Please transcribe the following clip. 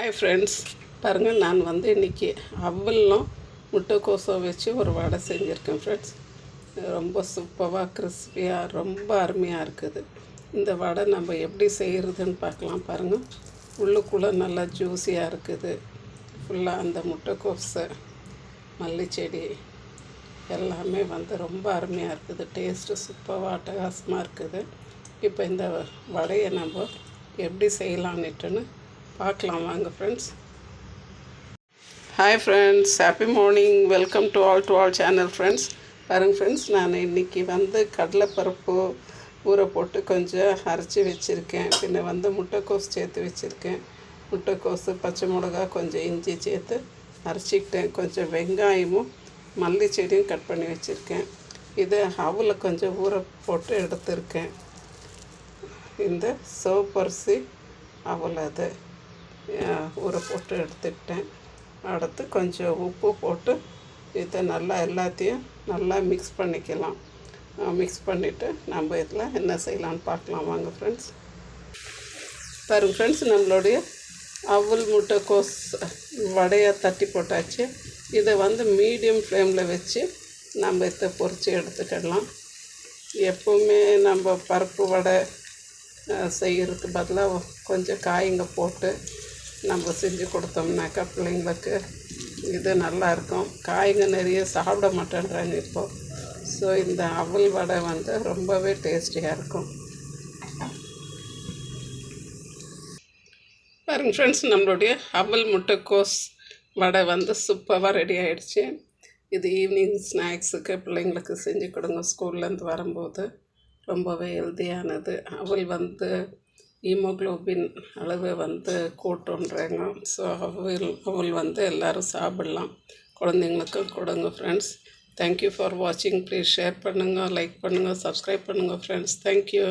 Hi friends பாருங்கள் நான் வந்து இன்றைக்கி அவலும் முட்டைக்கோசம் வச்சு ஒரு வடை செஞ்சுருக்கேன் ஃப்ரெண்ட்ஸ் ரொம்ப சூப்பராக கிறிஸ்பியாக ரொம்ப அருமையாக இருக்குது. இந்த வடை நம்ம எப்படி செய்கிறதுன்னு பார்க்கலாம் பாருங்கள் உள்ளுக்குள்ளே நல்லா ஜூஸியாக இருக்குது. ஃபுல்லாக அந்த முட்டைக்கோசை மல்லிச்செடி எல்லாமே வந்து ரொம்ப அருமையாக இருக்குது. டேஸ்ட்டு சூப்பராக அட்டகாசமாக இருக்குது. இப்போ இந்த வடையை நம்ம எப்படி செய்யலான்னுட்டுன்னு பார்க்கலாம் வாங்க friends hi friends happy morning welcome to all to all channel friends பாருங்க ஃப்ரெண்ட்ஸ் நான் இன்றைக்கி வந்து கடலைப்பருப்பு ஊற போட்டு கொஞ்சம் அரைச்சி வச்சுருக்கேன். பின்ன வந்து முட்டைக்கோஸ் சேர்த்து வச்சுருக்கேன். முட்டைக்கோஸு பச்சை மிளகா கொஞ்சம் இஞ்சி சேர்த்து அரைச்சிக்கிட்டேன். கொஞ்சம் வெங்காயமும் மல்லி செடியும் கட் பண்ணி வச்சுருக்கேன். இது அவில் கொஞ்சம் ஊற போட்டு எடுத்திருக்கேன். இந்த சோப்பரிசி அவ்வளோ அது. ஊற போட்டு எடுத்துக்கிட்டேன். அடுத்து கொஞ்சம் உப்பு போட்டு இதை நல்லா எல்லாத்தையும் நல்லா மிக்ஸ் பண்ணிக்கலாம். மிக்ஸ் பண்ணிவிட்டு நம்ம இதில் என்ன செய்யலான்னு பார்க்கலாம். வாங்க ஃப்ரெண்ட்ஸ் பாருங்கள் ஃப்ரெண்ட்ஸ் நம்மளுடைய அவல் முட்டைக்கோஸ் வடையை தட்டி போட்டாச்சு. இதை வந்து மீடியம் ஃப்ளேமில் வச்சு நம்ம இதை பொரித்து எடுத்துக்கிடலாம். எப்போவுமே நம்ம பருப்பு வடை செய்கிறதுக்கு பதிலாக கொஞ்சம் காய்ங்க போட்டு நம்ம செஞ்சு கொடுத்தோம்னாக்கா பிள்ளைங்களுக்கு இது நல்லாயிருக்கும். காய்ங்க நிறைய சாப்பிட மாட்டேன்றாங்க இப்போது ஸோ இந்த அவல் வடை வந்து ரொம்பவே டேஸ்டியாக இருக்கும். பாருங்க ஃப்ரெண்ட்ஸ் நம்மளுடைய அவல் முட்டைக்கோஸ் வடை வந்து சூப்பராக ரெடி ஆகிடுச்சு இது ஈவினிங் ஸ்நாக்ஸுக்கு பிள்ளைங்களுக்கு செஞ்சு கொடுங்க. ஸ்கூல்லேருந்து வரும்போது ரொம்பவே ஹெல்த்தியானது அவல் வந்து ஹீமோக்ளோபின் அளவு வந்து கூட்டுன்றாங்க ஸோ அவள் அவள் வந்து எல்லோரும் சாப்பிட்லாம். குழந்தைங்களுக்கும் கொடுங்க ஃப்ரெண்ட்ஸ் தேங்க்யூ ஃபார் வாட்சிங் ப்ளீஸ் ஷேர் பண்ணுங்கள் லைக் பண்ணுங்கள் சப்ஸ்கிரைப் பண்ணுங்கள் ஃப்ரெண்ட்ஸ் தேங்க்யூ